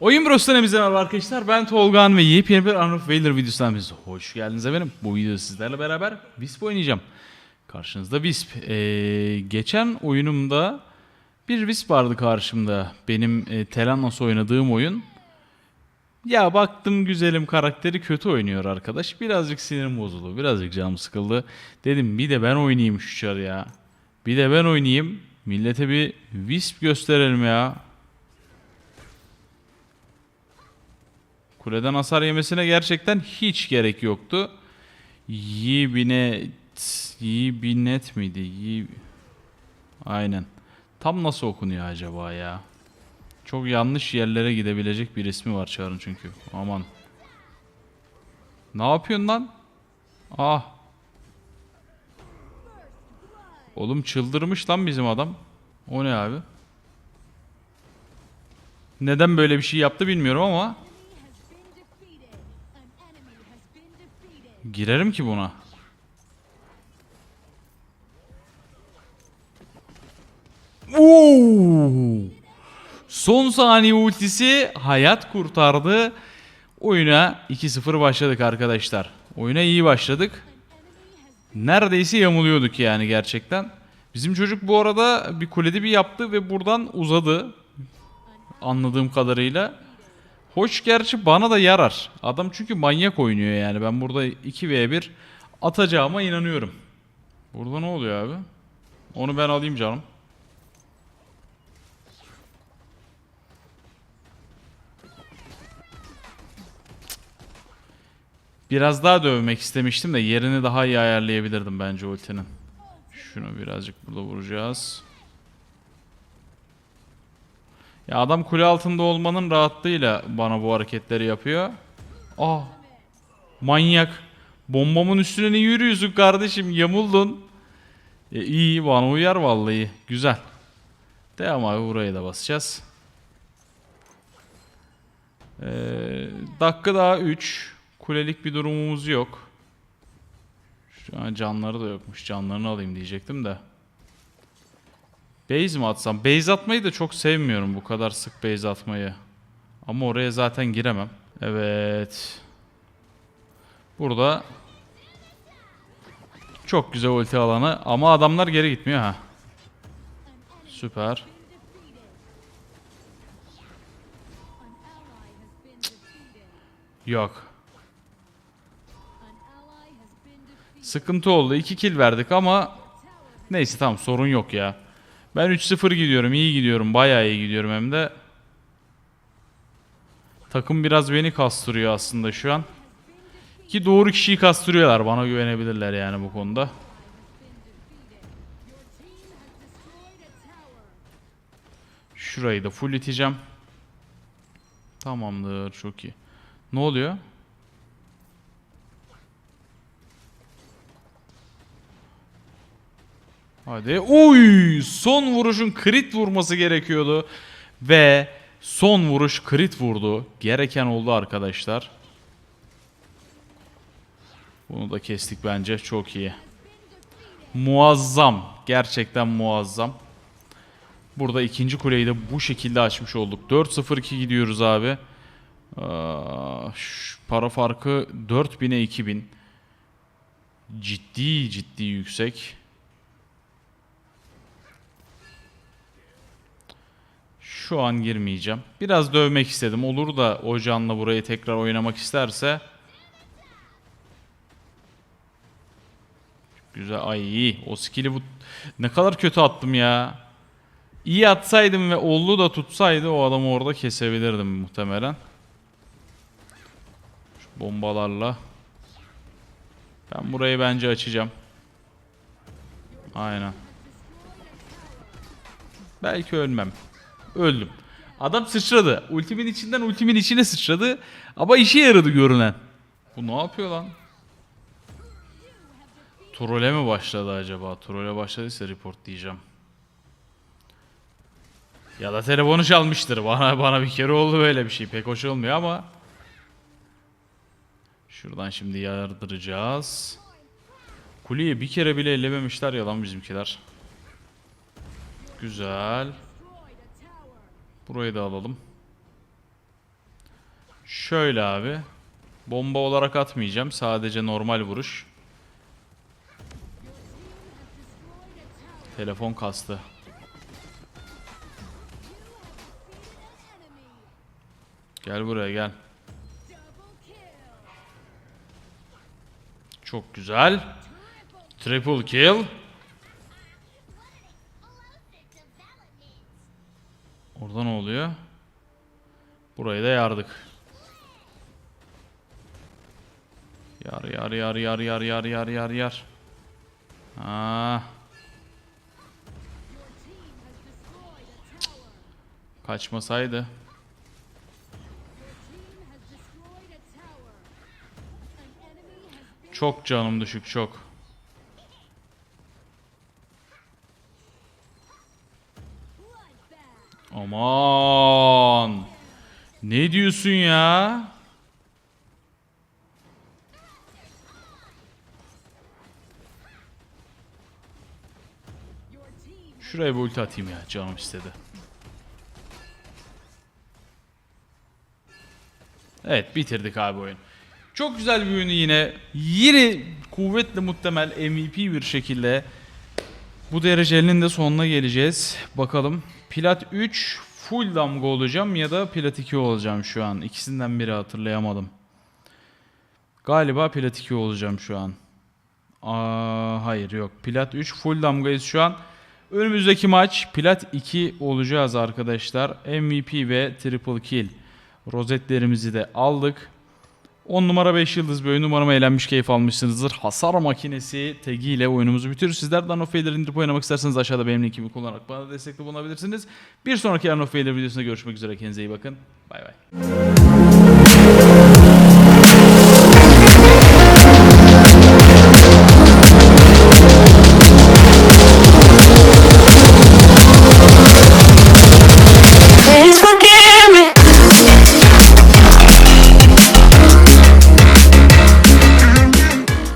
Oyun Bros'tan hepinize merhaba arkadaşlar. Ben Tolgan ve yepyeni bir Arnold Vader videosundan biz hoş geldiniz efendim. Bu videoda sizlerle beraber Wisp oynayacağım. Karşınızda Wisp. Ee, geçen oyunumda bir Wisp vardı karşımda. Benim e, Telanos oynadığım oyun. Ya baktım güzelim karakteri kötü oynuyor arkadaş. Birazcık sinirim bozuldu. Birazcık canım sıkıldı. Dedim bir de ben oynayayım şu çarı ya. Bir de ben oynayayım. Millete bir Wisp gösterelim ya. Kuleden hasar yemesine gerçekten hiç gerek yoktu. Yibinet Yibinet miydi? Yi... Aynen. Tam nasıl okunuyor acaba ya? Çok yanlış yerlere gidebilecek bir ismi var Çağrı'nın çünkü. Aman. Ne yapıyorsun lan? Ah. Oğlum çıldırmış lan bizim adam. O ne abi? Neden böyle bir şey yaptı bilmiyorum ama girerim ki buna. Oo! Son saniye ultisi hayat kurtardı. Oyuna 2-0 başladık arkadaşlar. Oyuna iyi başladık. Neredeyse yamuluyorduk yani gerçekten. Bizim çocuk bu arada bir kulede bir yaptı ve buradan uzadı. Anladığım kadarıyla. Hoş gerçi bana da yarar. Adam çünkü manyak oynuyor yani. Ben burada 2v1 atacağıma inanıyorum. Burada ne oluyor abi? Onu ben alayım canım. Biraz daha dövmek istemiştim de yerini daha iyi ayarlayabilirdim bence ultinin. Şunu birazcık burada vuracağız. Ya adam kule altında olmanın rahatlığıyla bana bu hareketleri yapıyor. Ah. Manyak. Bombamın üstüne ne yürüyorsun kardeşim? Yamuldun. E, iyi bana uyar vallahi. Güzel. Devam abi buraya da basacağız. Ee, dakika daha 3. Kulelik bir durumumuz yok. Şu an canları da yokmuş. Canlarını alayım diyecektim de. Base mi atsam? Base atmayı da çok sevmiyorum bu kadar sık base atmayı. Ama oraya zaten giremem. Evet. Burada çok güzel ulti alanı ama adamlar geri gitmiyor ha. Süper. Yok. Sıkıntı oldu. 2 kill verdik ama neyse tamam sorun yok ya. Ben 3-0 gidiyorum. iyi gidiyorum. Bayağı iyi gidiyorum hem de. Takım biraz beni kastırıyor aslında şu an. Ki doğru kişiyi kastırıyorlar. Bana güvenebilirler yani bu konuda. Şurayı da full iteceğim. Tamamdır. Çok iyi. Ne oluyor? Hadi. Uy! Son vuruşun crit vurması gerekiyordu. Ve son vuruş crit vurdu. Gereken oldu arkadaşlar. Bunu da kestik bence. Çok iyi. Muazzam. Gerçekten muazzam. Burada ikinci kuleyi de bu şekilde açmış olduk. 4-0-2 gidiyoruz abi. Şu para farkı 4000'e 2000. Ciddi ciddi yüksek. Şu an girmeyeceğim. Biraz dövmek istedim. Olur da o canla burayı tekrar oynamak isterse. Güzel. Ay iyi. O skill'i bu... Ne kadar kötü attım ya. İyi atsaydım ve ollu da tutsaydı o adamı orada kesebilirdim muhtemelen. Şu bombalarla. Ben burayı bence açacağım. Aynen. Belki ölmem. Öldüm. Adam sıçradı. Ultimin içinden ultimin içine sıçradı. Ama işe yaradı görünen. Bu ne yapıyor lan? Trole mi başladı acaba? Trole başladıysa report diyeceğim. Ya da telefonu çalmıştır. Bana bana bir kere oldu böyle bir şey. Pek hoş olmuyor ama. Şuradan şimdi yardıracağız. Kuleyi bir kere bile ellememişler ya lan bizimkiler. Güzel. Burayı da alalım. Şöyle abi. Bomba olarak atmayacağım. Sadece normal vuruş. Telefon kastı. Gel buraya gel. Çok güzel. Triple kill. Orada ne oluyor? Burayı da yardık. Yar yar yar yar yar yar yar yar yar. Aa. Cık. Kaçmasaydı. Çok canım düşük çok. Aman. Ne diyorsun ya? Şuraya bir ulti atayım ya canım istedi. Evet bitirdik abi oyun. Çok güzel bir oyunu yine. Yine kuvvetle muhtemel MVP bir şekilde bu derecenin de sonuna geleceğiz. Bakalım. Plat 3 full damga olacağım ya da plat 2 olacağım şu an. İkisinden biri hatırlayamadım. Galiba plat 2 olacağım şu an. Aa, hayır yok. Plat 3 full damgayız şu an. Önümüzdeki maç plat 2 olacağız arkadaşlar. MVP ve triple kill. Rozetlerimizi de aldık. 10 numara 5 yıldız bir oyun. Umarım eğlenmiş keyif almışsınızdır. Hasar makinesi tagiyle oyunumuzu bitiririz. Sizler de Vader indirip oynamak isterseniz aşağıda benim linkimi kullanarak bana destekte bulunabilirsiniz. Bir sonraki Vader videosunda görüşmek üzere. Kendinize iyi bakın. Bay bay.